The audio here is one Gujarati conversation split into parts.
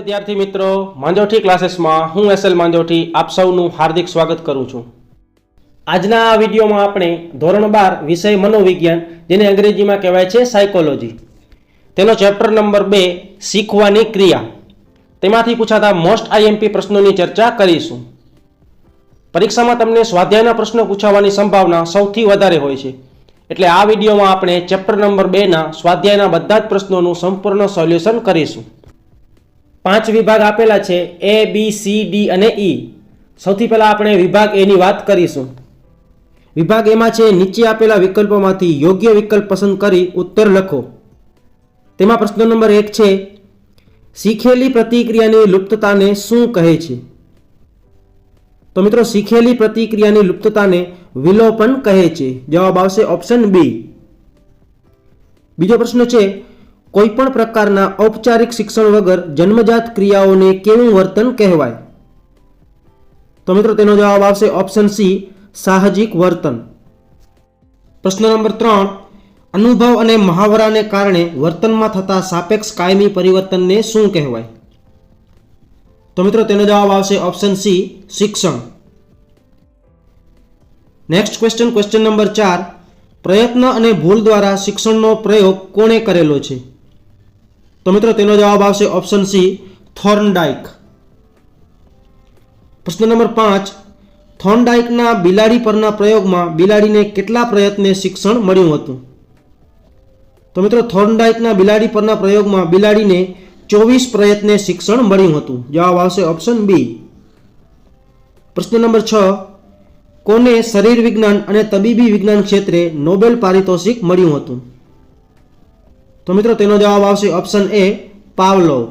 વિદ્યાર્થી મિત્રો, માંજોઠી ક્લાસીસમાં હું એસએલ માંજોઠી આપ સૌનું હાર્દિક સ્વાગત કરું છું. આજના આ વિડીયોમાં આપણે ધોરણ બાર વિષય મનોવિજ્ઞાન, જેને અંગ્રેજીમાં કહેવાય છે સાયકોલોજી તેનો ચેપ્ટર નંબર બે, શીખવાની ક્રિયા. તેમાંથી પૂછાતા મોસ્ટ આઈએમપી પ્રશ્નોની ચર્ચા કરીશું. પરીક્ષામાં તમને સ્વાધ્યાયના પ્રશ્નો પૂછાવાની સંભાવના સૌથી વધારે હોય છે. એટલે આ વિડીયોમાં આપણે ચેપ્ટર નંબર બેના સ્વાધ્યાયના બધા જ પ્રશ્નોનું સંપૂર્ણ સોલ્યુશન કરીશું. પાંચ વિભાગ આપેલા છે એ બી સી ડી અને ઈ સૌથી પહેલાં આપણે વિભાગ એની વાત કરીશું. વિભાગ એમાં છે, નીચે આપેલા વિકલ્પોમાંથી યોગ્ય વિકલ્પ પસંદ કરી ઉત્તર લખો. તેમાં પ્રશ્ન નંબર એક છે, શીખેલી પ્રતિક્રિયાની લુપ્તતાને શું કહે છે? તો મિત્રો, શીખેલી પ્રતિક્રિયાની લુપ્તતાને વિલોપન કહે છે. જવાબ આવશે ઓપ્શન બી બીજો પ્રશ્ન છે કોઈપણ પ્રકારના ઔપચારિક શિક્ષણ વગર જન્મજાત ક્રિયાઓને કેવું વર્તન કહેવાય? તો મિત્રો તેનો જવાબ આવશે ઓપ્શન સી સાહજિક વર્તન. પ્રશ્ન નંબર ત્રણ, અનુભવ અને મહાવરાને કારણે વર્તનમાં થતા સાપેક્ષ કાયમી પરિવર્તનને શું કહેવાય? તો મિત્રો તેનો જવાબ આવશે ઓપ્શન સી શિક્ષણ. નેક્સ્ટ ક્વેશ્ચન ક્વેશ્ચન નંબર ચાર, પ્રયત્ન અને ભૂલ દ્વારા શિક્ષણનો પ્રયોગ કોણે કરેલો છે? તો મિત્રો, તેનો જવાબ આવશે ઓપ્શન સી થોર્નડાઇક પ્રશ્ન નંબર પાંચ થોર્નડાઇકના બિલાડી પરના પ્રયોગમાં બિલાડીને કેટલા પ્રયત્ને શિક્ષણ મળ્યું હતું? તો મિત્રો થોર્નડાઇકના બિલાડી પરના પ્રયોગમાં બિલાડીને ચોવીસ પ્રયત્ને શિક્ષણ મળ્યું હતું. જવાબ આવશે ઓપ્શન બી પ્રશ્ન નંબર છ, કોને શરીર વિજ્ઞાન અને તબીબી વિજ્ઞાન ક્ષેત્રે નોબેલ પારિતોષિક મળ્યું હતું? તો મિત્રો, તેનો જવાબ આવશે option A Pavlov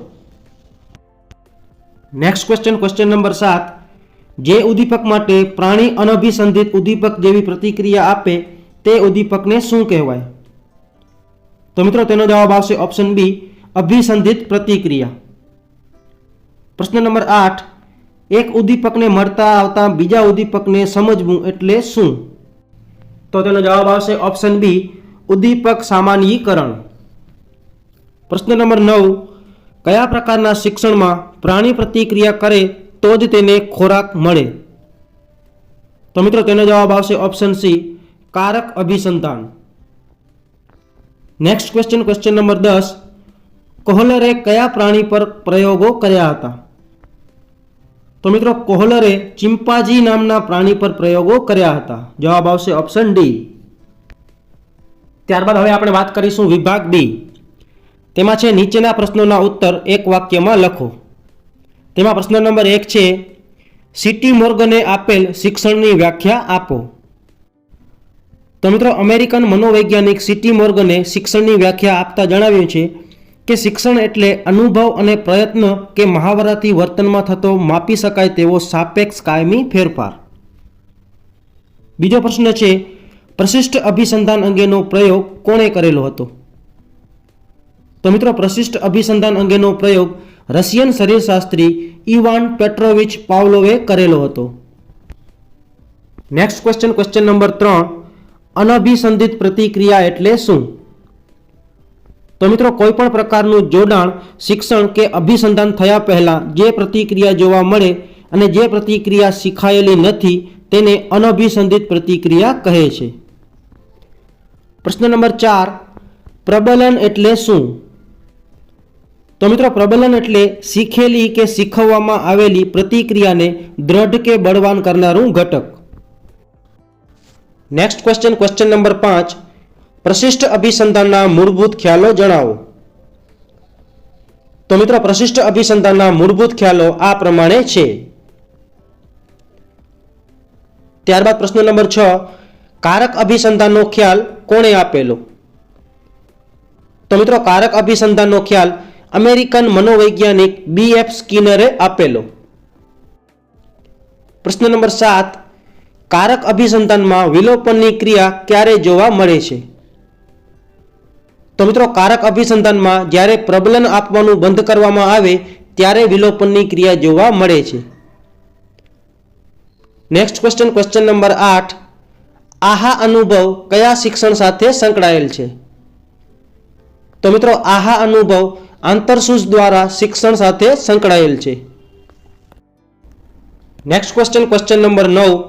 next question question number સાત. જે ઉદ્દીપક માટે પ્રાણી અનભિસંધિત ઉદ્દીપક જેવી પ્રતિક્રિયા આપે, તે ઉદ્દીપકને શું કહેવાય? તો મિત્રો, તેનો જવાબ આવશે ઓપ્શન બી અભિસંધિત પ્રતિક્રિયા. પ્રશ્ન નંબર આઠ. એક ઉદ્દીપકને મળતા આવતા બીજા ઉદ્દીપકને સમજવું એટલે શું? તો તેનો જવાબ આવશે ઓપ્શન બી ઉદ્દીપક સામાન્યીકરણ. પ્રશ્ન નંબર નવ, કયા પ્રકારના શિક્ષણમાં પ્રાણી પ્રતિક્રિયા કરે તો જ તેને ખોરાક મળે? તો મિત્રો તેનો જવાબ આવશે ઓપ્શન સી કારક અભિસંતાન નેક્સ્ટ ક્વેશ્ચન ક્વેશ્ચન નંબર દસ, કોહલરે કયા પ્રાણી પર પ્રયોગો કર્યા હતા? તો મિત્રો કોહલરે ચિમ્પાજી નામના પ્રાણી પર પ્રયોગો કર્યા હતા. જવાબ આવશે ઓપ્શન ડી ત્યારબાદ હવે આપણે વાત કરીશું વિભાગ ડી તેમાં છે, નીચેના પ્રશ્નોના ઉત્તર એક વાક્યમાં લખો. તેમાં પ્રશ્ન નંબર એક છે, સિટી મોર્ગને આપેલ શિક્ષણની વ્યાખ્યા આપો. તો મિત્રો, અમેરિકન મનોવૈજ્ઞાનિક સિટી મોર્ગને શિક્ષણની વ્યાખ્યા આપતા જણાવ્યું છે કે શિક્ષણ એટલે અનુભવ અને પ્રયત્ન કે મહાવરાથી વર્તનમાં થતો માપી શકાય તેવો સાપેક્ષ કાયમી ફેરફાર. બીજો પ્રશ્ન છે, પ્રશિષ્ટ અભિસંધાન અંગેનો પ્રયોગ કોણે કરેલો હતો? તો મિત્રો પ્રશિષ્ટ અભિસંધાન અંગેનો પ્રયોગ રશિયન શરીરશાસ્ત્રી ઇવાન પેટ્રોવિચ પાવલોવે કરેલો હતો. નેક્સ્ટ ક્વેશ્ચન ક્વેશ્ચન નંબર ત્રણ. અનભિસંધિત પ્રતિક્રિયા એટલે શું? તો મિત્રો કોઈ પણ પ્રકારનું જોડાણ, શિક્ષણ કે અભિસંધાન થયા પહેલાં જે પ્રતિક્રિયા જોવા મળે અને જે પ્રતિક્રિયા શીખાયેલી નથી તેને અનભિસંધિત પ્રતિક્રિયા કહે છે. પ્રશ્ન નંબર ચાર. પ્રબલન એટલે શું? તો મિત્રો પ્રબલન એટલે શીખેલી કે શીખવવામાં આવેલી પ્રતિક્રિયાને દ્રઢ કે બળવાન કરનારું ઘટક. નેક્સ્ટ ક્વેશ્ચન ક્વેશ્ચન નંબર પાંચ. પ્રશિષ્ટ અભિસંધાનના મૂળભૂત ખ્યાલો જણાવો. તો મિત્રો પ્રશિષ્ટ અભિસંધાનના મૂળભૂત ખ્યાલો આ પ્રમાણે છે. ત્યારબાદ પ્રશ્ન નંબર છ. કારક અભિસંધાનનો ખ્યાલ કોણે આપેલો? તો મિત્રો કારક અભિસંધાનનો ખ્યાલ અમેરિકન મનોવૈજ્ઞાનિક બી એફ સ્કિનરે આપેલો. પ્રશ્ન નંબર સાત, કારક અભિસંધાનમાં વિલોપનની ક્રિયા ક્યારે જોવા મળે છે? તો મિત્રો, કારક અભિસંધાનમાં જ્યારે પ્રબલન આપવાનું બંધ કરવામાં આવે, ત્યારે વિલોપનની ક્રિયા જોવા મળે છે. નેક્સ્ટ ક્વેશ્ચન ક્વેશ્ચન નંબર આઠ, આહા અનુભવ કયા શિક્ષણ સાથે સંકળાયેલ છે? તો મિત્રો, આહા અનુભવ આંતરસૂઝ દ્વારા શિક્ષણ સાથે સંકળાયેલ છે. નેક્સ્ટ ક્વેશ્ચન ક્વેશ્ચન નંબર નવ.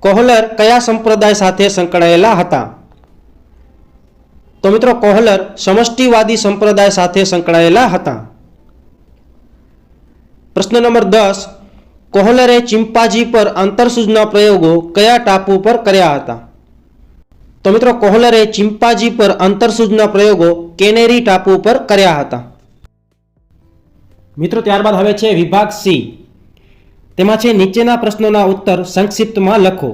કોહલર કયા સંપ્રદાય સાથે સંકળાયેલા હતા? તો મિત્રો, કોહલર સમષ્ટિવાદી સંપ્રદાય સાથે સંકળાયેલા હતા. પ્રશ્ન નંબર દસ. કોહલરે ચિંપાજી પર આંતરસૂઝના પ્રયોગો કયા ટાપુ પર કર્યા હતા? તો મિત્રો, કોહલરે ચિંપાજી પર આંતરસૂઝના પ્રયોગો કેનેરી ટાપુ પર કર્યા હતા. મિત્રો, ત્યારબાદ હવે છે વિભાગ સી. તેમાં છે નીચેના પ્રશ્નોના ઉત્તર સંક્ષિપ્તમાં લખો.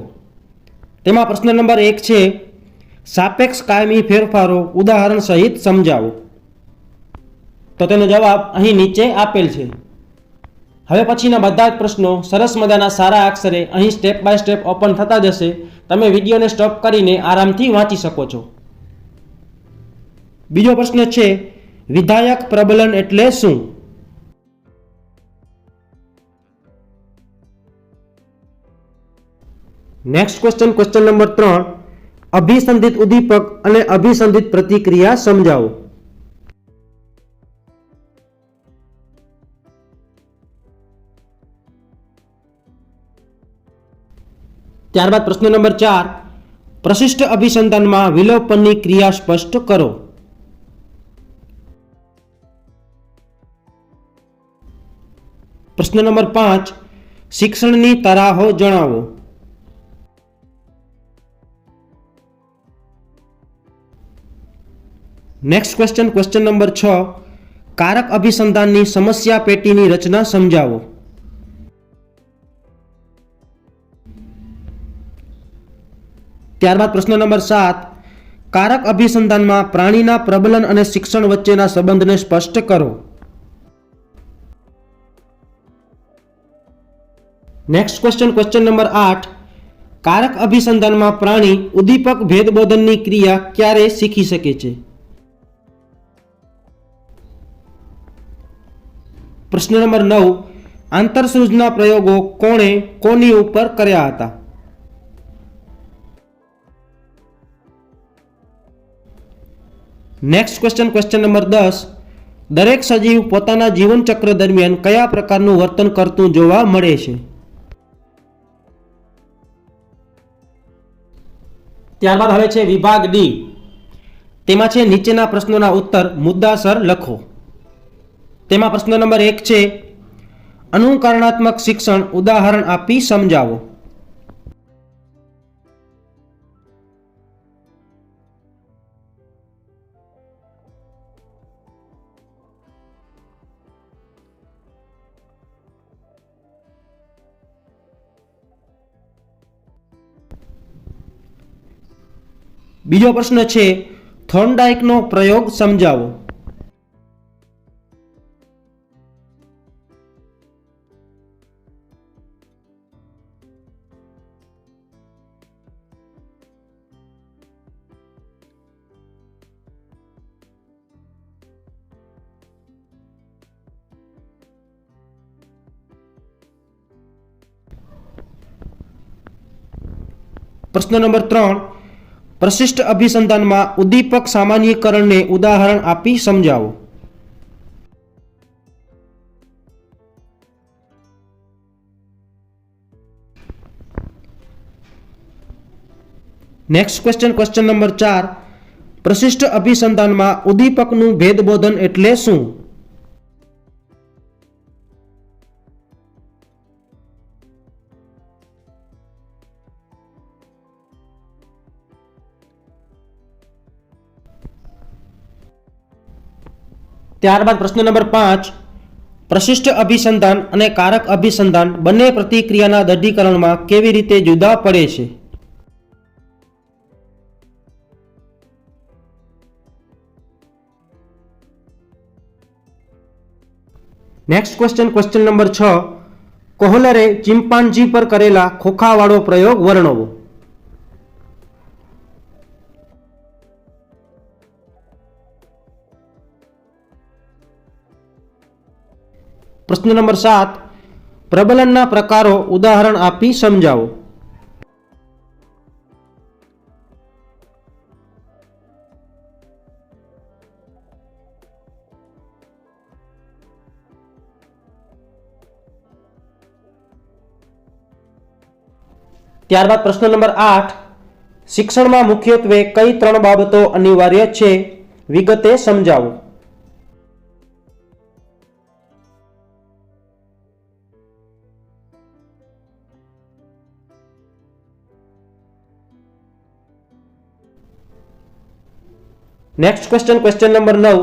તેમાં પ્રશ્ન નંબર એક છે, સાપેક્ષ કાયમી ફેરફારો ઉદાહરણ સહિત સમજાવો. તો તેનો જવાબ અહીં નીચે આપેલ છે. હવે પછીના બધા જ પ્રશ્નો સરસ મજાના સારા અક્ષરે અહીં સ્ટેપ બાય સ્ટેપ ઓપન થતા જશે. તમે વિડીયોને સ્ટોપ કરીને આરામથી વાંચી શકો છો. બીજો પ્રશ્ન છે, વિધાયક પ્રબલન એટલે શું? નેક્સ્ટ ક્વેશ્ચન ક્વેશ્ચન નંબર ત્રણ અભિસંધિત ઉદ્દીપક અને અભિસંધિત પ્રતિક્રિયા સમજાવો. ત્યારબાદ પ્રશ્ન નંબર ચાર. પ્રશિષ્ટ અભિસંધાનમાં વિલોપનની ક્રિયા સ્પષ્ટ કરો. પ્રશ્ન નંબર પાંચ. શિક્ષણની તરાહો જણાવો. નેક્સ્ટ ક્વેશ્ચન ક્વેશ્ચન નંબર છ. કારક અભિસંધાનની સમસ્યા પેટીની રચના સમજાવો. ત્યારબાદ પ્રશ્ન નંબર સાત. કારક અભિસંધાનમાં પ્રાણીના પ્રબલન અને શિક્ષણ વચ્ચેના સંબંધને સ્પષ્ટ કરો. નેક્સ્ટ ક્વેશ્ચન ક્વેશ્ચન નંબર આઠ. કારક અભિસંધાનમાં પ્રાણી ઉદ્દીપક ભેદબોધનની ક્રિયા ક્યારે શીખી શકે છે? પ્રશ્ન નંબર નવ આંતરસૂઝના પ્રયોગો કોણે કોની ઉપર કર્યા હતા? નેક્સ્ટ ક્વેશ્ચન ક્વેશ્ચન નંબર દસ. દરેક સજીવ પોતાના જીવનચક્ર દરમિયાન કયા પ્રકારનું વર્તન કરતું જોવા મળે છે? ત્યારબાદ હવે છે વિભાગ ડી. તેમાં છે નીચેના પ્રશ્નોના ઉત્તર મુદ્દાસર લખો. તેમાં પ્રશ્ન નંબર એક છે અનુકરણાત્મક શિક્ષણ ઉદાહરણ આપી સમજાવો. બીજો પ્રશ્ન છે થોન્ડાઇકનો પ્રયોગ સમજાવો. પ્રશ્ન નંબર ત્રણ, પ્રશિષ્ટ અભિસંધાનમાં ઉદ્દીપક સામાન્યકરણને ઉદાહરણ આપી સમજાવો. નેક્સ્ટ ક્વેશ્ચન ક્વેશ્ચન નંબર ચાર, પ્રશિષ્ટ અભિસંધાનમાં ઉદ્દીપકનું ભેદબોધન એટલે શું? ત્યારબાદ પ્રશ્ન નંબર પાંચ, પ્રશિષ્ટ અભિસંધાન અને કારક અભિસંધાન બંને પ્રતિક્રિયાના દઢીકરણમાં કેવી રીતે જુદા પડે છે? નેક્સ્ટ ક્વેશ્ચન ક્વેશ્ચન નંબર છ, કોહલરે ચિમ્પાન્જી પર કરેલા ખોખાવાળો પ્રયોગ વર્ણવો. પ્રશ્ન નંબર સાત, પ્રબલનના પ્રકારો ઉદાહરણ આપી સમજાવો. ત્યારબાદ પ્રશ્ન નંબર આઠ, શિક્ષણમાં મુખ્યત્વે કઈ ત્રણ બાબતો અનિવાર્ય છે? વિગતે સમજાવો. નેક્સ્ટ ક્વેશ્ચન ક્વેશ્ચન નંબર નવ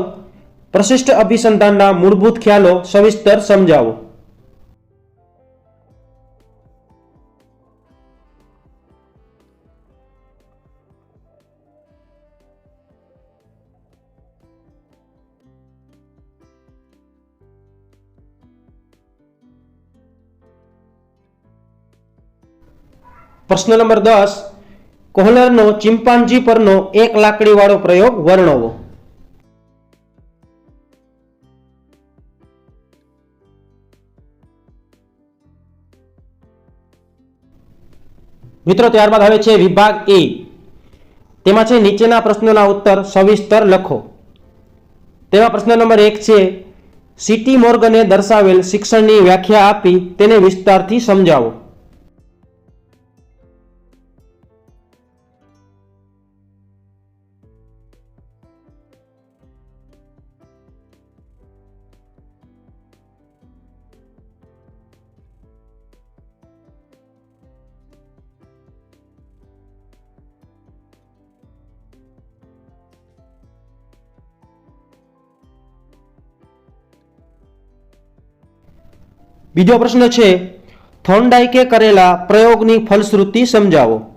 પ્રશિષ્ટ અભિસંધાનના મૂળભૂત ખ્યાલો સવિસ્તર સમજાવો પ્રશ્ન નંબર દસ કોહલરનો ચિમ્પાન્જી પરનો એક લાકડીવાળો પ્રયોગ વર્ણવો. મિત્રો, ત્યારબાદ હવે છે વિભાગ એ. તેમાં છે નીચેના પ્રશ્નોના ઉત્તર સવિસ્તર લખો. તેમાં પ્રશ્ન નંબર એક છે, સિટી મોર્ગને દર્શાવેલ શિક્ષણની વ્યાખ્યા આપી તેને વિસ્તારથી સમજાવો. બીજો પ્રશ્ન છે થોન્ડાઈકે કરેલા પ્રયોગની ફલશ્રુતિ સમજાવો.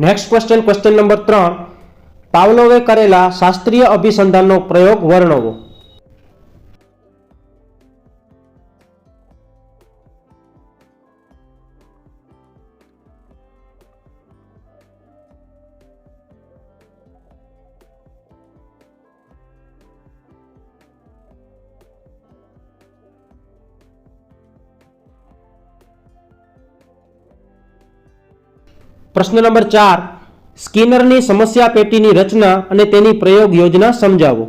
નેક્સ્ટ ક્વેશ્ચન ક્વેશ્ચન નંબર ત્રણ પાવલોવે કરેલા શાસ્ત્રીય અભિસંધાનનો પ્રયોગ વર્ણવો. પ્રશ્ન નંબર ચાર સ્કિનરની સમસ્યા પેટીની રચના અને તેની પ્રયોગ યોજના સમજાવો.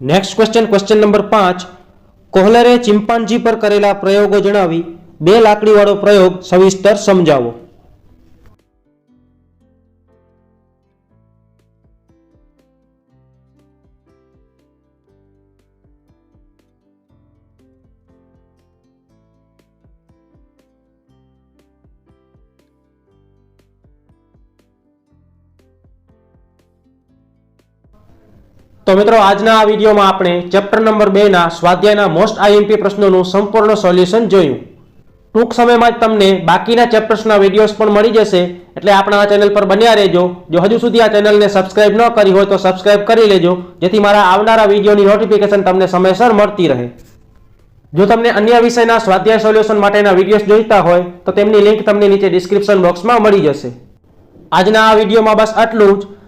નેક્સ્ટ ક્વેશ્ચન ક્વેશ્ચન નંબર પાંચ. કોહલરે ચિમ્પાન્જી પર કરેલા પ્રયોગો જણાવી બે લાકડીવાળો પ્રયોગ સવિસ્તર સમજાવો. તો મિત્રો, આજના આ વિડીયોમાં આપણે ચેપ્ટર નંબર બે ના સ્વાધ્યાયના મોસ્ટ આઈએમપી પ્રશ્નોનું સંપૂર્ણ સોલ્યુશન જોયું. ટૂંક સમયમાં જ તમને બાકીના ચેપ્ટર્સના વિડીયોઝ પણ મળી જશે. એટલે આપણા ચેનલ પર બન્યા રહેજો. જો હજુ સુધી આ ચેનલને સબસ્ક્રાઇબ ન કરી હોય તો સબસ્ક્રાઇબ કરી લેજો. જેથી મારા આવનારા વિડીયોની નોટિફિકેશન તમને સમયસર મળતી રહે. જો તમને અન્ય વિષયના સ્વાધ્યાય સોલ્યુશન માટેના વિડીયોઝ જોઈતા હોય, તો તેમની લિંક તમને નીચે ડિસ્ક્રિપ્શન બોક્સમાં મળી જશે. આજના આ વિડીયોમાં બસ આટલું જ.